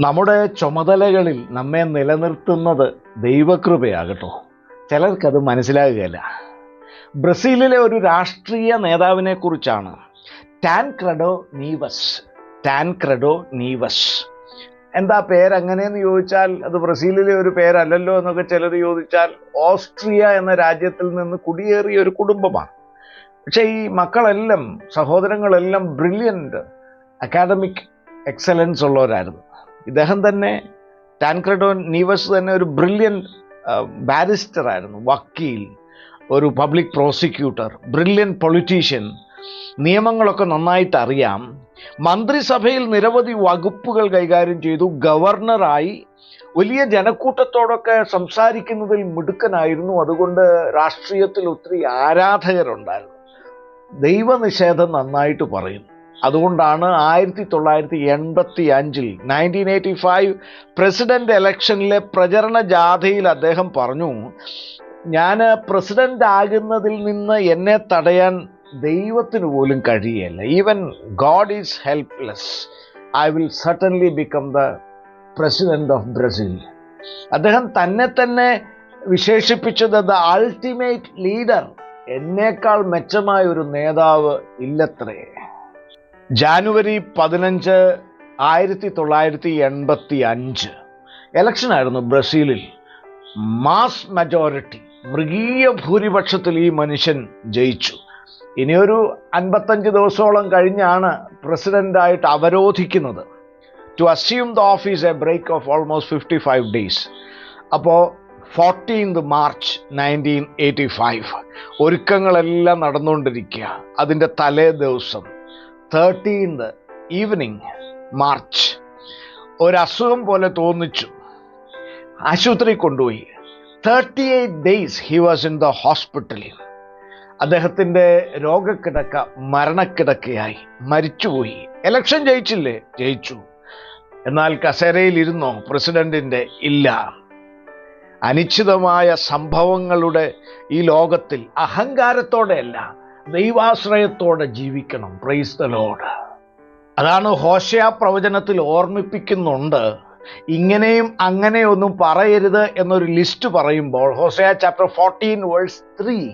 നമ്മുടെ ചുമതലകളിൽ നമ്മെ നിലനിർത്തുന്നത് ദൈവകൃപയാകട്ടോ. ചിലർക്കത് മനസ്സിലാകുകയില്ല. ബ്രസീലിലെ ഒരു രാഷ്ട്രീയ നേതാവിനെ കുറിച്ചാണ് ടാൻക്രഡോ നീവസ്. ടാൻക്രഡോ നീവസ്. എന്താ പേരങ്ങനെയെന്ന് ചോദിച്ചാൽ അത് ബ്രസീലിലെ ഒരു പേരല്ലല്ലോ എന്നൊക്കെ ചിലർ ചോദിച്ചാൽ ഓസ്ട്രിയ എന്ന രാജ്യത്തിൽ നിന്ന് കുടിയേറിയ ഒരു കുടുംബമാണ്. പക്ഷേ ഈ മക്കളെല്ലാം സഹോദരങ്ങളെല്ലാം ബ്രില്യന്റ് അക്കാഡമിക് എക്സലൻസ് ഉള്ളവരായിരുന്നു. ഇദ്ദേഹം തന്നെ ടാൻക്രഡോൻ നീവസ് തന്നെ ഒരു ബ്രില്യൻ ബാരിസ്റ്റർ ആയിരുന്നു വക്കീൽ ഒരു പബ്ലിക് പ്രോസിക്യൂട്ടർ ബ്രില്യൻ പൊളിറ്റീഷ്യൻ. നിയമങ്ങളൊക്കെ നന്നായിട്ട് അറിയാം മന്ത്രിസഭയിൽ നിരവധി വകുപ്പുകൾ കൈകാര്യം ചെയ്തു. ഗവർണറായി വലിയ ജനക്കൂട്ടത്തോടൊക്കെ സംസാരിക്കുന്നതിൽ മിടുക്കനായിരുന്നു. അതുകൊണ്ട് രാഷ്ട്രീയത്തിൽ ഒത്തിരി ആരാധകരുണ്ടായിരുന്നു. ദൈവനിഷേധം നന്നായിട്ട് പറയുന്നു. അതുകൊണ്ടാണ് ആയിരത്തി തൊള്ളായിരത്തി എൺപത്തി അഞ്ചിൽ നയന്റീൻ എയ്റ്റി ഫൈവ് പ്രസിഡന്റ് ഇലക്ഷനിലെ പ്രചരണ ജാഥയിൽ അദ്ദേഹം പറഞ്ഞു ഞാൻ പ്രസിഡന്റ് ആകുന്നതിൽ നിന്ന് എന്നെ തടയാൻ ദൈവത്തിന് പോലും കഴിയല്ല. Even God is helpless I will certainly become the president of Brazil അദ്ദേഹം തന്നെ തന്നെ വിശേഷിപ്പിച്ചത് ദ അൾട്ടിമേറ്റ് ലീഡർ എന്നേക്കാൾ മെച്ചമായ ഒരു നേതാവ് ഇല്ലത്രേ. ജാനുവരി പതിനഞ്ച് ആയിരത്തി തൊള്ളായിരത്തി എൺപത്തി അഞ്ച്. ഇലക്ഷനായിരുന്നു ബ്രസീലിൽ. മാസ് മെജോറിറ്റി മൃഗീയ ഭൂരിപക്ഷത്തിൽ ഈ മനുഷ്യൻ ജയിച്ചു. ഇനിയൊരു അൻപത്തഞ്ച് ദിവസത്തോളം കഴിഞ്ഞാണ് പ്രസിഡന്റായിട്ട് അവരോധിക്കുന്നത്. To assume the office a break of almost fifty five days അപ്പോൾ fourteenth March nineteen eighty five ഒരുക്കങ്ങളെല്ലാം നടന്നുകൊണ്ടിരിക്കുക. അതിന്റെ തലേ ദിവസം. തേർട്ടീൻത് ഈവനിങ് മാർച്ച് ഒരസുഖം പോലെ തോന്നിച്ചു. ആശുപത്രി കൊണ്ടുപോയി. Thirty eight days he was in the ഹോസ്പിറ്റലിൽ അദ്ദേഹത്തിന്റെ രോഗക്കിടക്ക മരണക്കിടക്കയായി. മരിച്ചുപോയി. എലക്ഷൻ ജയിച്ചില്ലേ? ജയിച്ചു. എന്നാൽ കസേരയിലിരുന്നോ? പ്രസിഡന്റിന്റെ ഇല്ല. അനിശ്ചിതമായ സംഭവങ്ങളുടെ ഈ ലോകത്തിൽ അഹങ്കാരത്തോടെയല്ല. ദൈവാശ്രയത്തോടെ ജീവിക്കണം. പ്രൈസ് അതാണ് ഹോഷയ പ്രവചനത്തിൽ ഓർമ്മിപ്പിക്കുന്നുണ്ട്. ഇങ്ങനെയും അങ്ങനെയൊന്നും പറയരുത് എന്നൊരു ലിസ്റ്റ് പറയുമ്പോൾ Hosea chapter fourteen verse three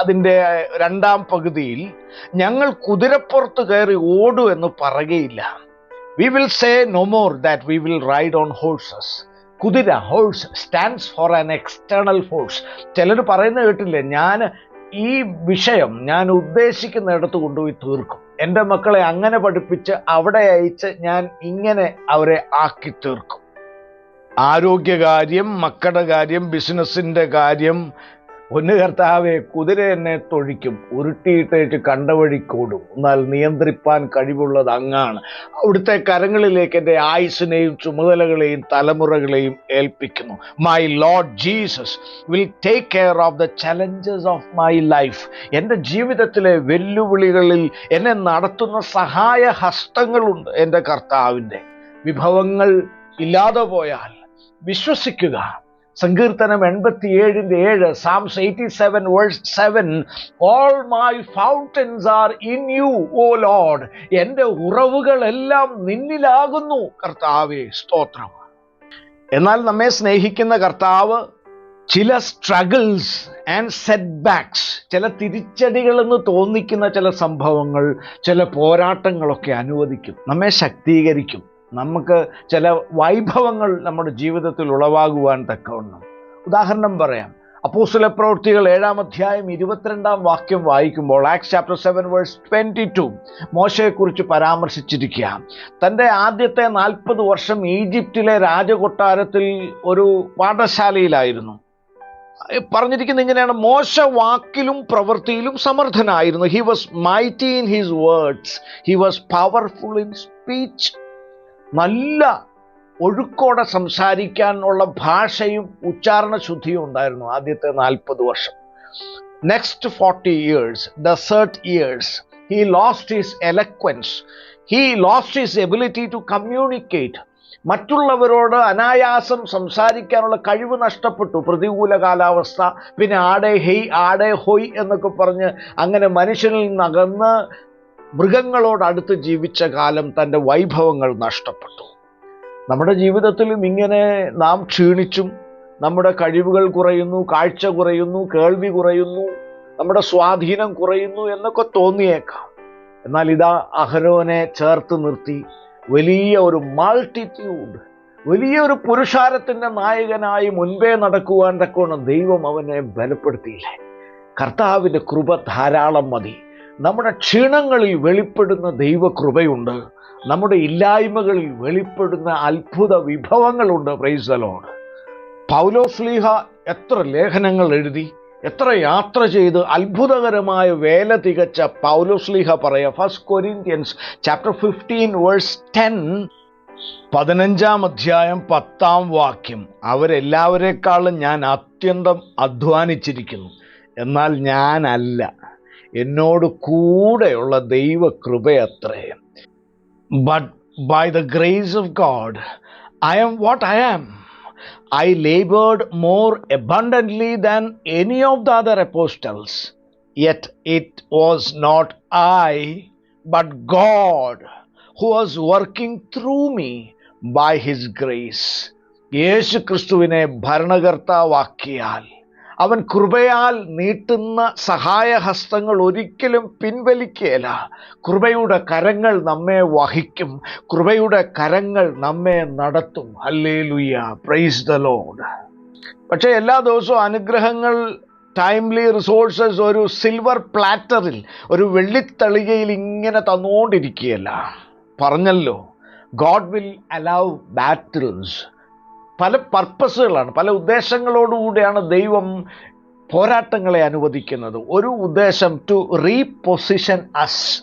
അതിന്റെ രണ്ടാം പകുതിയിൽ ഞങ്ങൾ കുതിരപ്പുറത്ത് കയറി ഓടൂ എന്ന് പറയുകയില്ല. We will say no more that we will ride on horses കുതിര horse stands for an external force ചിലർ പറയുന്നത് കേട്ടില്ലേ? ഞാൻ ഈ വിഷയം ഞാൻ ഉദ്ദേശിക്കുന്നിടത്ത് കൊണ്ടുപോയി തീർക്കും. എന്റെ മക്കളെ അങ്ങനെ പഠിപ്പിച്ച് അവിടെ അയച്ച് ഞാൻ ഇങ്ങനെ അവരെ ആക്കി തീർക്കും. ആരോഗ്യകാര്യം മക്കളുടെ കാര്യം ബിസിനസ്സിന്റെ കാര്യം പൊന്നു കർത്താവെ കുതിര എന്നെ തൊഴിക്കും ഉരുട്ടിയിട്ടേറ്റ് കണ്ടവഴിക്കോടും എന്നാൽ നിയന്ത്രിപ്പാൻ കഴിവുള്ളത് അങ്ങാണ്. അവിടുത്തെ കരങ്ങളിലേക്ക് എന്റെ ആയുസിനെയും ചുമതലകളെയും തലമുറകളെയും ഏൽപ്പിക്കുന്നു. My Lord Jesus will take care of the challenges of my life എന്റെ ജീവിതത്തിലെ വെല്ലുവിളികളിൽ എന്നെ നടത്തുന്ന സഹായ ഹസ്തങ്ങളുണ്ട് എന്റെ കർത്താവിന്റെ. വിഭവങ്ങൾ ഇല്ലാതെ പോയാൽ വിശ്വസിക്കുക. സങ്കീർത്തനം എൺപത്തിയേഴിന്റെ ഏഴ് Psalms eighty seven verse seven all my fountains are in you O Lord എന്റെ ഉറവുകളെല്ലാം നിന്നിലാകുന്നു കർത്താവേ സ്തോത്രം. എന്നാൽ നമ്മെ സ്നേഹിക്കുന്ന കർത്താവ് ചില സ്ട്രഗിൾസ് ആൻഡ് സെറ്റ് ബാക്സ് ചില തിരിച്ചടികളെന്ന് തോന്നിക്കുന്ന ചില സംഭവങ്ങൾ ചില പോരാട്ടങ്ങളൊക്കെ അനുവദിക്കും. നമ്മെ ശക്തീകരിക്കും. നമുക്ക് ചില വൈഭവങ്ങൾ നമ്മുടെ ജീവിതത്തിൽ ഉളവാകുവാൻ തക്കവണ്ണം. ഉദാഹരണം പറയാം. അപ്പോസ്തല പ്രവൃത്തികൾ ഏഴാം അധ്യായം ഇരുപത്തിരണ്ടാം വാക്യം വായിക്കുമ്പോൾ Acts chapter seven verse twenty two മോശയെക്കുറിച്ച് പരാമർശിച്ചിരിക്കുക. തന്റെ ആദ്യത്തെ നാൽപ്പത് വർഷം ഈജിപ്തിലെ രാജകൊട്ടാരത്തിൽ ഒരു പാഠശാലയിലായിരുന്നു. പറഞ്ഞിരിക്കുന്നത് ഇങ്ങനെയാണ്. മോശ വാക്കിലും പ്രവൃത്തിയിലും സമർത്ഥനായിരുന്നു. He was mighty in his words he was powerful in speech നല്ല ഒഴുക്കോടെ സംസാരിക്കാനുള്ള ഭാഷയും ഉച്ചാരണ ശുദ്ധിയും ഉണ്ടായിരുന്നു ആദ്യത്തെ നാൽപ്പത് വർഷം. Next forty years desert years he lost his eloquence he lost his ability to communicate മറ്റുള്ളവരോട് അനായാസം സംസാരിക്കാനുള്ള കഴിവ് നഷ്ടപ്പെട്ടു. പ്രതികൂല കാലാവസ്ഥ. പിന്നെ ആടെ ഹെയ് ആടെ ഹൊയ് എന്നൊക്കെ പറഞ്ഞ് അങ്ങനെ മനുഷ്യനിൽ നിന്നകന്ന് മൃഗങ്ങളോട് അടുത്ത് ജീവിച്ച കാലം തന്റെ വൈഭവങ്ങൾ നഷ്ടപ്പെട്ടു. നമ്മുടെ ജീവിതത്തിലും ഇങ്ങനെ നാം ക്ഷീണിച്ചും നമ്മുടെ കഴിവുകൾ കുറയുന്നു കാഴ്ച കുറയുന്നു കേൾവി കുറയുന്നു നമ്മുടെ സ്വാധീനം കുറയുന്നു എന്നൊക്കെ തോന്നിയേക്കാം. എന്നാൽ ഇതാ അഹരോനെ ചേർത്ത് നിർത്തി വലിയ ഒരു മൾട്ടിറ്റ്യൂഡ് വലിയ ഒരു പുരുഷാരത്തിന്റെ നായകനായി മുൻപേ നടക്കുവാൻ തക്കോണം ദൈവം അവനെ ബലപ്പെടുത്തിയില്ലേ? കർത്താവിന്റെ കൃപ ധാരാളം മതി. നമ്മുടെ ക്ഷീണങ്ങളിൽ വെളിപ്പെടുന്ന ദൈവകൃപയുണ്ട്. നമ്മുടെ ഇല്ലായ്മകളിൽ വെളിപ്പെടുന്ന അത്ഭുത വിഭവങ്ങളുണ്ട്. പ്രൈസലോണ് പൗലോസ്ലീഹ എത്ര ലേഖനങ്ങൾ എഴുതി എത്ര യാത്ര ചെയ്ത് അത്ഭുതകരമായ വേല തികച്ച പൗലോസ്ലീഹ പറയാ. First Corinthians chapter fifteen verse ten പതിനഞ്ചാം അധ്യായം പത്താം വാക്യം. അവരെല്ലാവരെക്കാളും ഞാൻ അത്യന്തം അധ്വാനിച്ചിരിക്കുന്നു. എന്നാൽ ഞാനല്ല. എന്നോട് കൂടെയുള്ള ദൈവകൃപയത്രേ but by the grace of God I am what I am I labored more abundantly than any of the other apostles. Yet it was not I, but God who was working through me by His grace. Yesu ക്രിസ്തുവിനെ ഭരണകർത്താവാക്കിയാൽ അവൻ കൃപയാൽ നീട്ടുന്ന സഹായഹസ്തങ്ങൾ ഒരിക്കലും പിൻവലിക്കുകയില്ല കൃപയുടെ കരങ്ങൾ നമ്മെ വഹിക്കും. കൃപയുടെ കരങ്ങൾ നമ്മെ നടത്തും. അല്ലേ ലുയ്യ പ്രൈസ് ദ ലോഡ് പക്ഷേ എല്ലാ ദിവസവും അനുഗ്രഹങ്ങൾ ടൈംലി റിസോഴ്സസ് ഒരു സിൽവർ പ്ലാറ്ററിൽ ഒരു വെള്ളിത്തളികയിൽ ഇങ്ങനെ തന്നുകൊണ്ടിരിക്കുകയല്ല പറഞ്ഞല്ലോ ഗോഡ് വിൽ അലൗ ബാറ്റിൽസ് പല പർപ്പസുകളാണ്. പല ഉദ്ദേശങ്ങളോടുകൂടിയാണ് ദൈവം പോരാട്ടങ്ങളെ അനുവദിക്കുന്നത്. ഒരു ഉദ്ദേശം ടു റീപൊസിഷൻ അസ്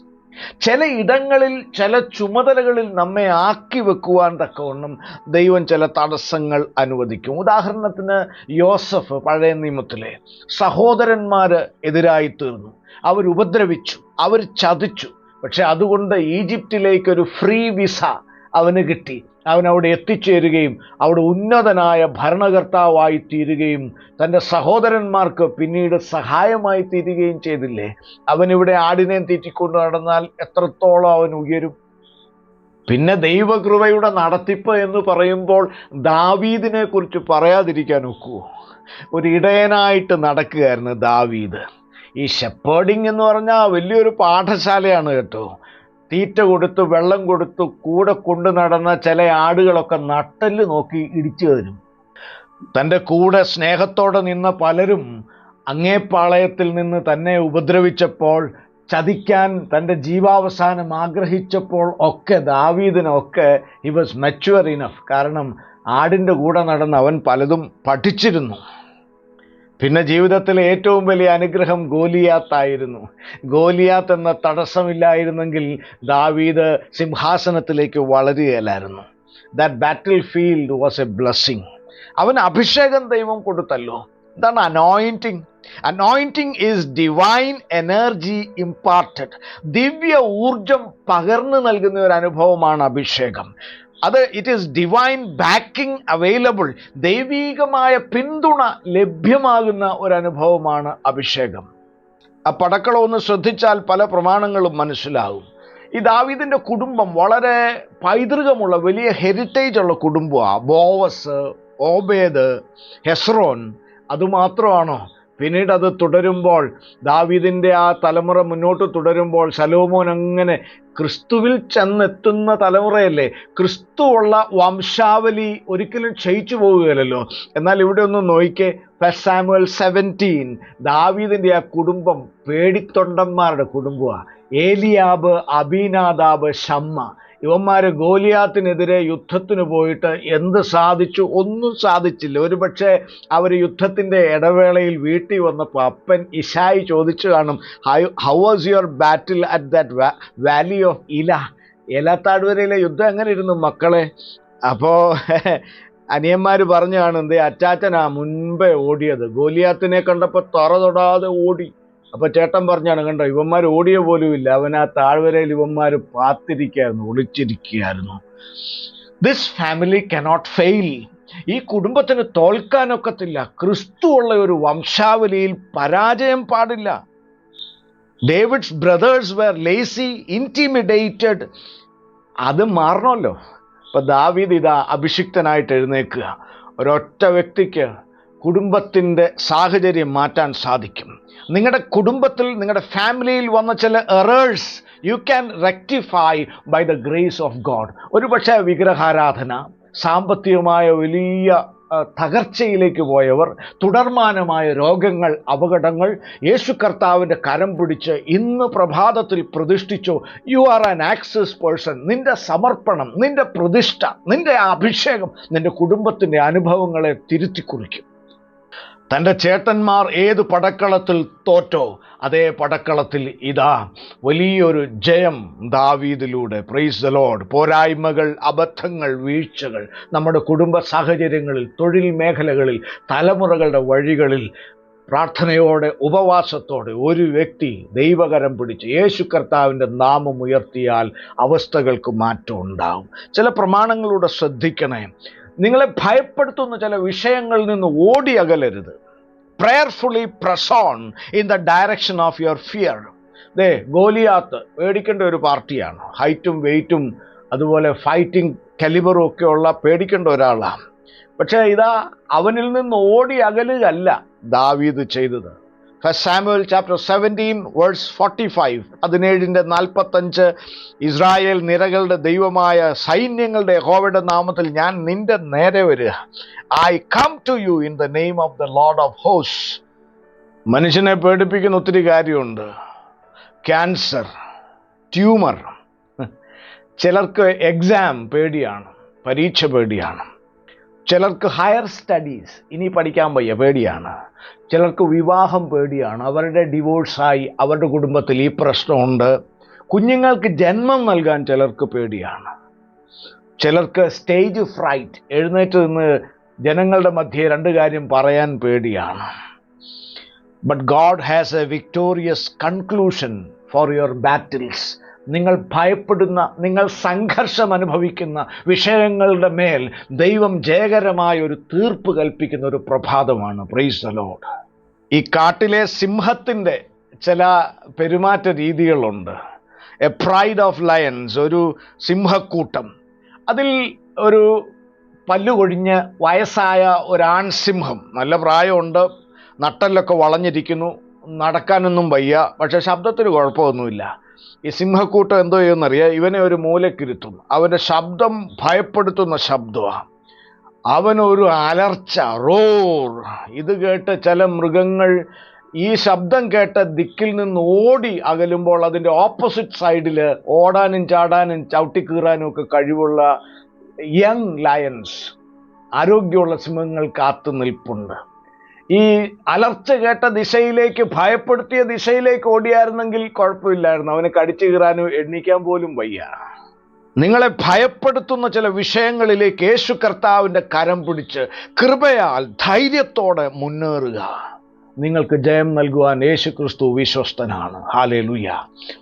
ചില ഇടങ്ങളിൽ ചില ചുമതലകളിൽ നമ്മെ ആക്കി വെക്കുവാൻ തക്കവണ്ണം ദൈവം ചില തടസ്സങ്ങൾ അനുവദിക്കും. ഉദാഹരണത്തിന് യോസഫ് പഴയ നിയമത്തിലെ സഹോദരന്മാർ എതിരായി തീർന്നു അവർ ഉപദ്രവിച്ചു അവർ ചതിച്ചു. പക്ഷെ അതുകൊണ്ട് ഈജിപ്തിലേക്കൊരു ഫ്രീ വിസ അവന് കിട്ടി. അവൻ അവിടെ എത്തിച്ചേരുകയും അവിടെ ഉന്നതനായ ഭരണകർത്താവായി തീരുകയും തന്റെ സഹോദരന്മാർക്ക് പിന്നീട് സഹായമായി തീരുകയും ചെയ്തില്ലേ? അവനിവിടെ ആടിനെ തീറ്റിക്കൊണ്ട് നടന്നാൽ എത്രത്തോളം അവൻ ഉയരും? പിന്നെ ദൈവകൃപയുടെ നടത്തിപ്പ് എന്ന് പറയുമ്പോൾ ദാവീദിനെ കുറിച്ച് പറയാതിരിക്കാൻ ഒക്കുവോ ഒരു ഇടയനായിട്ട് നടക്കുകയായിരുന്നു ദാവീദ്. ഈ ഷെപ്പേർഡിങ് എന്ന് പറഞ്ഞാൽ വലിയൊരു പാഠശാലയാണ് കേട്ടോ. തീറ്റ കൊടുത്ത് വെള്ളം കൊടുത്ത് കൂടെ കൊണ്ടു നടന്ന ചില ആടുകളൊക്കെ നട്ടൽ നോക്കി ഇടിച്ചു തരും തന്റെ കൂടെ സ്നേഹത്തോടെ നിന്ന പലരും അങ്ങേപ്പാളയത്തിൽ നിന്ന് തന്നെ ഉപദ്രവിച്ചപ്പോൾ ചതിക്കാൻ തന്റെ ജീവാവസാനം ആഗ്രഹിച്ചപ്പോൾ ഒക്കെ ദാവീദിനൊക്കെ ഹി വാസ് മെച്ചുവർ ഇനഫ് കാരണം ആടിന്റെ കൂടെ നടന്ന് അവൻ പലതും പഠിച്ചിരുന്നു. പിന്നെ ജീവിതത്തിലെ ഏറ്റവും വലിയ അനുഗ്രഹം ഗോലിയാത്തായിരുന്നു. ഗോലിയാത്ത് എന്ന തടസ്സമില്ലായിരുന്നെങ്കിൽ ദാവീദ് സിംഹാസനത്തിലേക്ക് വളരുകയില്ലായിരുന്നു. That battlefield was a blessing അവൻ അഭിഷേകം ദൈവം കൊടുത്തല്ലോ. ഇതാണ് anointing anointing is divine energy imparted ദിവ്യ ഊർജം പകർന്നു നൽകുന്ന ഒരു അനുഭവമാണ് അഭിഷേകം. അത് it is divine backing available ദൈവീകമായ പിന്തുണ ലഭ്യമാകുന്ന ഒരു അനുഭവമാണ് അഭിഷേകം. ആ പടക്കളം ഒന്ന് ശ്രദ്ധിച്ചാൽ പല പ്രമാണങ്ങളും മനസ്സിലാകും. ഈ ദാവീദിന്റെ കുടുംബം വളരെ പൈതൃകമുള്ള വലിയ ഹെറിറ്റേജ് ഉള്ള കുടുംബമാണ് ബോവസ് ഓബേദ് ഹെസ്രോൻ അതുമാത്രമാണോ പിന്നീട് അത് തുടരുമ്പോൾ ദാവീദിന്റെ ആ തലമുറ മുന്നോട്ട് തുടരുമ്പോൾ ശലോമോൻ അങ്ങനെ ക്രിസ്തുവിൽ ചെന്നെത്തുന്ന തലമുറയല്ലേ? ക്രിസ്തു ഉള്ള വംശാവലി ഒരിക്കലും ക്ഷയിച്ചു പോവുകയല്ലോ എന്നാൽ ഇവിടെ ഒന്ന് നോയിക്കേ. ഫസ്റ്റ് സാമുവൽ സെവന്റീൻ ദാവീദിന്റെ ആ കുടുംബം പേടിത്തൊണ്ടന്മാരുടെ കുടുംബമാണ് ഏലിയാബ് അബീനാദാബ് ഷമ്മ. ഇവന്മാർ ഗോലിയാത്തിനെതിരെ യുദ്ധത്തിന് പോയിട്ട് എന്ത് സാധിച്ചു? ഒന്നും സാധിച്ചില്ല. ഒരുപക്ഷെ അവർ യുദ്ധത്തിന്റെ ഇടവേളയിൽ വീട്ടിൽ വന്നപ്പോൾ അപ്പൻ ഇഷായി ചോദിച്ചു കാണും hi how was your battle at that valley of Elah ഏലാത്താടുവരയിലെ യുദ്ധം എങ്ങനെ ഇരുന്നു മക്കളെ? അപ്പോൾ അനിയന്മാർ പറഞ്ഞു കാണുന്നത് അറ്റാച്ചനാ മുൻപേ ഓടിയത്. ഗോലിയാത്തിനെ കണ്ടപ്പോൾ തറ തൊടാതെ ഓടി. അപ്പോൾ ചേട്ടൻ പറഞ്ഞാണ് കണ്ടോ ഇവന്മാർ ഓടിയ പോലും ഇല്ല. അവൻ ആ താഴ്വരയിൽ ഇവന്മാർ പാത്തിരിക്കുകയായിരുന്നു ഒളിച്ചിരിക്കുകയായിരുന്നു. ദിസ് ഫാമിലി കനോട്ട് ഫെയിൽ ഈ കുടുംബത്തിന് തോൽക്കാനൊക്കത്തില്ല ക്രിസ്തു ഉള്ള ഒരു വംശാവലിയിൽ പരാജയം പാടില്ല. David's brothers were lazy intimidated അത് മാറണമല്ലോ. ഇപ്പൊ ദാവീദ് ഇതാ അഭിഷിക്തനായിട്ട് എഴുന്നേക്കുക. ഒരൊറ്റ വ്യക്തിക്ക് കുടുംബത്തിന്റെ സാഹചര്യം മാറ്റാൻ സാധിക്കും. നിങ്ങളുടെ കുടുംബത്തിൽ നിങ്ങളുടെ ഫാമിലിയിൽ വന്ന ചില errors you can rectify by the grace of God ഒരുപക്ഷെ വിഗ്രഹാരാധന സാമ്പത്തികമായ വലിയ തകർച്ചയിലേക്ക് പോയവർ തുടർമാനമായ രോഗങ്ങൾ അപകടങ്ങൾ യേശു കർത്താവിന്റെ കരം പിടിച്ച് ഇന്ന് പ്രഭാതത്തിൽ പ്രതിഷ്ഠിച്ചു. You are an access person നിന്റെ സമർപ്പണം നിന്റെ പ്രതിഷ്ഠ നിന്റെ അഭിഷേകം നിന്റെ കുടുംബത്തിന്റെ അനുഭവങ്ങളെ തിരുത്തി കുറിക്കും. തന്റെ ചേട്ടന്മാർ ഏത് പടക്കളത്തിൽ തോറ്റോ അതേ പടക്കളത്തിൽ ഇതാ. വലിയൊരു ജയം ദാവീദിലൂടെ. പ്രൈസ് ദ ലോഡ് പോരായ്മകൾ അബദ്ധങ്ങൾ വീഴ്ചകൾ നമ്മുടെ കുടുംബ സാഹചര്യങ്ങളിൽ തൊഴിൽ മേഖലകളിൽ തലമുറകളുടെ വഴികളിൽ പ്രാർത്ഥനയോടെ ഉപവാസത്തോടെ ഒരു വ്യക്തി ദൈവകരം പിടിച്ച് യേശു കർത്താവിന്റെ നാമം ഉയർത്തിയാൽ അവസ്ഥകൾക്ക് മാറ്റം ഉണ്ടാവും. ചില പ്രമാണങ്ങളൂടെ ശ്രദ്ധിക്കണേ. നിങ്ങളെ ഭയപ്പെടുത്തുന്ന ചില വിഷയങ്ങളിൽ നിന്ന് ഓടി അകലരുത്. Prayerfully press on in the direction of your fear they Goliath പേടിക്കേണ്ട ഒരു പാർട്ടിയാണ്. ഹൈറ്റും വെയിറ്റും അതുപോലെ ഫൈറ്റിംഗ് കലിബറും ഒക്കെയുള്ള പേടിക്കേണ്ട ഒരാളാണ്. പക്ഷേ ഇതാ അവനിൽ നിന്ന് ഓടി അകലുകയല്ല ദാവീദ് ചെയ്തത്. First Samuel chapter seventeen verse forty five പതിനേഴിന്റെ നാൽപ്പത്തഞ്ച്. ഇസ്രായേൽ നിരകളുടെ ദൈവമായ സൈന്യങ്ങളുടെ ഹോവയുടെ നാമത്തിൽ ഞാൻ നിന്റെ നേരെ വരിക. I come to you in the name of the Lord of ഹോസ് മനുഷ്യനെ പേടിപ്പിക്കുന്ന ഒത്തിരി കാര്യമുണ്ട്. ക്യാൻസർ ട്യൂമർ ചിലർക്ക് എക്സാം പേടിയാണ് പരീക്ഷ പേടിയാണ്. ചിലർക്ക് ഹയർ സ്റ്റഡീസ് ഇനി പഠിക്കാൻ വയ്യ പേടിയാണ്. ചിലർക്ക് വിവാഹം പേടിയാണ്. അവരുടെ ഡിവോഴ്സായി അവരുടെ കുടുംബത്തിൽ ഈ പ്രശ്നമുണ്ട്. കുഞ്ഞുങ്ങൾക്ക് ജന്മം നൽകാൻ ചിലർക്ക് പേടിയാണ്. ചിലർക്ക് സ്റ്റേജ് ഫ്രൈറ്റ് എഴുന്നേറ്റ് നിന്ന് ജനങ്ങളുടെ മധ്യേ രണ്ട് കാര്യം പറയാൻ പേടിയാണ്. But God has a victorious conclusion for your battles നിങ്ങൾ ഭയപ്പെടുന്ന നിങ്ങൾ സംഘർഷം അനുഭവിക്കുന്ന വിഷയങ്ങളുടെ മേൽ ദൈവം ജയകരമായ ഒരു തീർപ്പ് കൽപ്പിക്കുന്ന ഒരു പ്രഭാതമാണ്. പ്രൈസ് അലോഡ് ലോഡ് ഈ കാട്ടിലെ സിംഹത്തിന്റെ ചില പെരുമാറ്റ രീതികളുണ്ട്. എ പ്രൈഡ് ഓഫ് ലയൻസ് ഒരു സിംഹക്കൂട്ടം. അതിൽ ഒരു പല്ലുകൊഴിഞ്ഞ് വയസ്സായ ഒരാൺ സിംഹം. നല്ല പ്രായമുണ്ട് നട്ടലൊക്കെ വളഞ്ഞിരിക്കുന്നു നടക്കാനൊന്നും വയ്യ പക്ഷേ ശബ്ദത്തിന് കുഴപ്പമൊന്നുമില്ല. ഈ സിംഹക്കൂട്ടം എന്തോ ചെയ്യുമെന്നറിയാം? ഇവനെ ഒരു മൂലക്കിരുത്തും അവന്റെ ശബ്ദം ഭയപ്പെടുത്തുന്ന ശബ്ദമാണ് അവനൊരു അലർച്ച റോർ. ഇത് കേട്ട് ചില മൃഗങ്ങൾ ഈ ശബ്ദം കേട്ട ദിക്കിൽ നിന്ന് ഓടി അകലുമ്പോൾ അതിന്റെ ഓപ്പോസിറ്റ് സൈഡിൽ ഓടാനും ചാടാനും ചവിട്ടിക്കീറാനും ഒക്കെ കഴിവുള്ള യങ് ലയൺസ് ആരോഗ്യമുള്ള സിംഹങ്ങൾ കാത്തു നിൽപ്പുണ്ട്. ഈ അലർച്ച കേട്ട ദിശയിലേക്ക് ഭയപ്പെടുത്തിയ ദിശയിലേക്ക് ഓടിയായിരുന്നെങ്കിൽ കുഴപ്പമില്ലായിരുന്നു. അവനെ കടിച്ചു കീറാനും എണ്ണിക്കാൻ പോലും വയ്യ. നിങ്ങളെ ഭയപ്പെടുത്തുന്ന ചില വിഷയങ്ങളിലേക്ക് യേശു കർത്താവിന്റെ കരം പിടിച്ച് കൃപയാൽ ധൈര്യത്തോടെ മുന്നേറുക. നിങ്ങൾക്ക് ജയം നൽകുവാൻ യേശു ക്രിസ്തു വിശ്വസ്തനാണ്. Hallelujah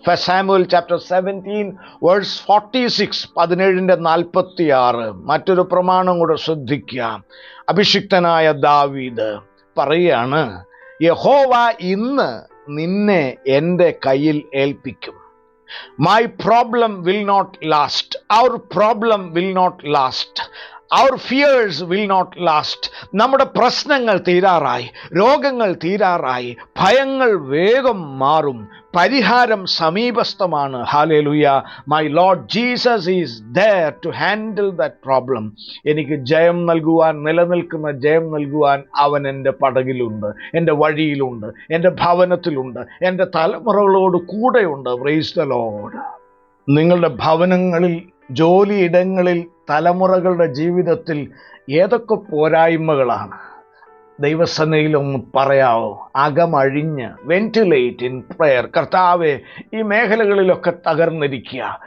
first chapter seventeen verse forty six പതിനേഴിന്റെ നാൽപ്പത്തി ആറ് മറ്റൊരു പ്രമാണം കൂടെ ശ്രദ്ധിക്കുക അഭിഷിക്തനായ ദാവീദ്. പറയുകയാണ് യഹോവ ഇന്ന് നിന്നെ എന്റെ കയ്യിൽ ഏൽപ്പിക്കും. My problem will not last our problem will not last our fears will not last നമ്മുടെ പ്രശ്നങ്ങൾ തീരാറായി. രോഗങ്ങൾ തീരാറായി. ഭയങ്ങൾ വേഗം മാറും. പരിഹാരം സമീപസ്ഥമാണ്. Hallelujah my Lord Jesus is there to handle that problem എനിക്ക് ജയം നൽകുവാൻ നിലനിൽക്കുന്ന ജയം നൽകുവാൻ അവൻ എന്റെ പടകിലുണ്ട് എന്റെ വഴിയിലുണ്ട് എന്റെ ഭവനത്തിലുണ്ട് എന്റെ തലമുറകളോട് കൂടെയുണ്ട്. പ്രൈസ് ദ ലോഡ് നിങ്ങളുടെ ഭവനങ്ങളിൽ ജോലിയിടങ്ങളിൽ തലമുറകളുടെ ജീവിതത്തിൽ ഏതൊക്കെ പോരായ്മകളാണ്? ദൈവസനയിലൊന്ന് പറയാവോ? അകമഴിഞ്ഞ് വെന്റിലേറ്റ് ഇൻ പ്രെയർ കർത്താവെ ഈ മേഖലകളിലൊക്കെ തകർന്നിരിക്കുക.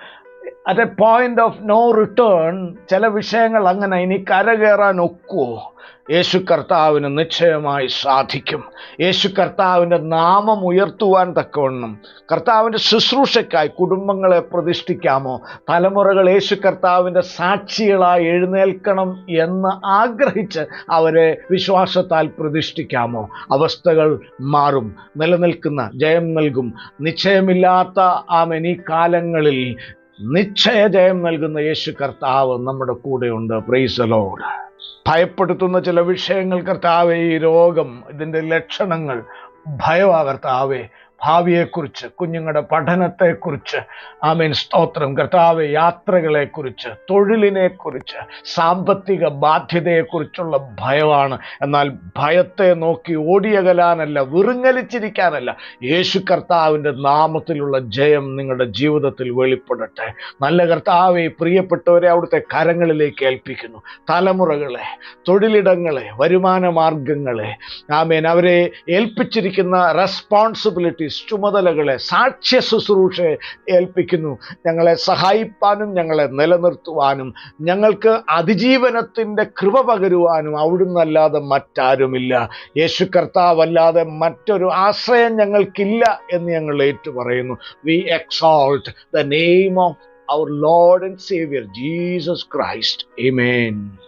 At a point of no return ചില വിഷയങ്ങൾ അങ്ങനെ ഇനി കരകയറാൻ ഒക്കുവോ? യേശു കർത്താവിന് നിശ്ചയമായി സാധിക്കും. യേശു കർത്താവിന്റെ നാമം ഉയർത്തുവാൻ തക്കവണ്ണം. കർത്താവിന്റെ ശുശ്രൂഷയ്ക്കായി കുടുംബങ്ങളെ പ്രതിഷ്ഠിക്കാമോ? തലമുറകൾ യേശു കർത്താവിന്റെ സാക്ഷികളായി എഴുന്നേൽക്കണം എന്ന് ആഗ്രഹിച്ച് അവരെ വിശ്വാസത്താൽ പ്രതിഷ്ഠിക്കാമോ? അവസ്ഥകൾ മാറും. നിലനിൽക്കുന്ന ജയം നൽകും. നിശ്ചയമില്ലാത്ത ആമൻ ഈ കാലങ്ങളിൽ നിശ്ചയജയം നൽകുന്ന യേശു കർത്താവ് നമ്മുടെ കൂടെയുണ്ട്. പ്രൈസലോട് ഭയപ്പെടുത്തുന്ന ചില വിഷയങ്ങൾ കർത്താവേ ഈ രോഗം ഇതിന്റെ ലക്ഷണങ്ങൾ ഭയവാ ഭാവിയെക്കുറിച്ച് കുഞ്ഞുങ്ങളുടെ പഠനത്തെക്കുറിച്ച് ആമീൻ സ്തോത്രം കർത്താവ് യാത്രകളെക്കുറിച്ച് തൊഴിലിനെക്കുറിച്ച് സാമ്പത്തിക ബാധ്യതയെക്കുറിച്ചുള്ള ഭയമാണ്. എന്നാൽ ഭയത്തെ നോക്കി ഓടിയകലാനല്ല വിറുങ്ങലിച്ചിരിക്കാനല്ല. യേശു കർത്താവിന്റെ നാമത്തിലുള്ള ജയം നിങ്ങളുടെ ജീവിതത്തിൽ വെളിപ്പെടട്ടെ. നല്ല കർത്താവെ പ്രിയപ്പെട്ടവരെ അവിടുത്തെ കരങ്ങളിലേക്ക് ഏൽപ്പിക്കുന്നു. തലമുറകളെ തൊഴിലിടങ്ങളെ വരുമാന മാർഗങ്ങളെ ആമേൻ അവരെ ഏൽപ്പിച്ചിരിക്കുന്ന റെസ്പോൺസിബിലിറ്റീസ് ചുമതലകളെ സാക്ഷ്യ ശുശ്രൂഷയെ ഏൽപ്പിക്കുന്നു. ഞങ്ങളെ സഹായിപ്പാനും ഞങ്ങളെ നിലനിർത്തുവാനും ഞങ്ങൾക്ക് അതിജീവനത്തിന്റെ കൃപ പകരുവാനും അവിടുന്ന് അല്ലാതെ മറ്റാരുമില്ല. യേശു കർത്താവല്ലാതെ മറ്റൊരു ആശ്രയം ഞങ്ങൾക്കില്ല എന്ന് ഞങ്ങൾ ഏറ്റു പറയുന്നു we exalt the name of our Lord and saviour Jesus Christ Amen.